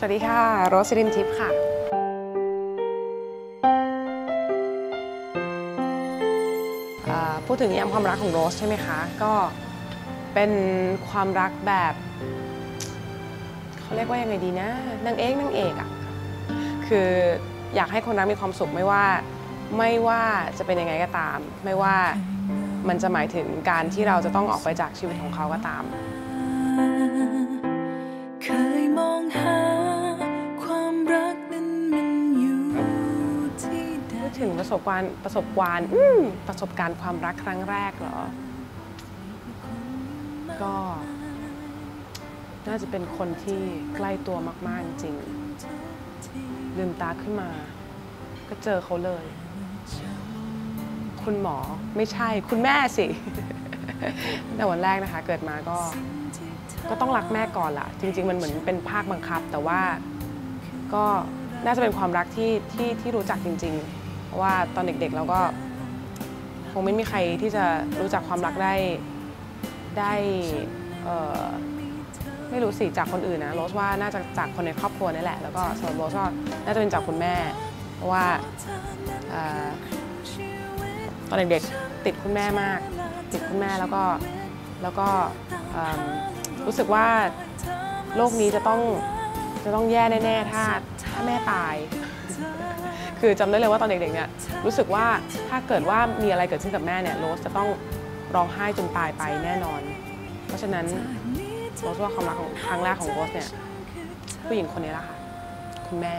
สวัสดีค่ะ โรสซิรินทิพย์ค่ะ พูดถึงนิยามความรักของโรสใช่ไหมคะ ก็เป็นความรักแบบเขาเรียกว่ายังไงดีนะนางเอกนางเอกอะคืออยากให้คนรักมีความสุขไม่ว่าไม่ว่าจะเป็นยังไงก็ตาม ไม่ว่ามันจะหมายถึงการที่เราจะต้องออกไปจากชีวิตของเขาก็ตาม ถึงประสบการณ์ประสบการณ์ประสบการณ์ความรักครั้งแรกเหรอ ก็ น่าจะเป็นคนที่ใกล้ตัวมากๆจริงลืมตาขึ้นมา ก็เจอเขาเลย คุณหมอไม่ใช่คุณแม่สิ แต่วันแรกนะคะ เกิดมาก็ ก็ต้องรักแม่ก่อนล่ะ จริง ๆ มันเหมือนเป็นภาคบังคับ แต่ว่าก็น่าจะเป็นความรักที่ที่ที่รู้จักจริง ๆ เพราะว่าตอนเด็กๆเราก็คงไม่มีใครที่จะรู้จักความรักได้ได้ไม่รู้สิจากคนอื่นนะโรสว่าน่าจะจากคนในครอบครัวนี่แหละ แล้วก็สำหรับโรสก็น่าจะเป็นจากคุณแม่ เพราะว่าออตอนเด็กๆติดคุณแม่มาก ติดคุณแม่แล้วก็แล้วก็รู้สึกว่าโลกนี้จะต้องจะต้องแย่แน่ๆถ้าถ้าแม่ตาย คือจำได้เลยว่าตอนเด็กๆเนี่ยรู้สึกว่าถ้าเกิดว่ามีอะไรเกิดขึ้นกับแม่เนี่ยโรสจะต้องร้องไห้จนตายไปแน่นอน เพราะฉะนั้นโรสว่าความรักครั้งแรกของโรสเนี่ยผู้หญิงคนนี้แหละค่ะคุณแม่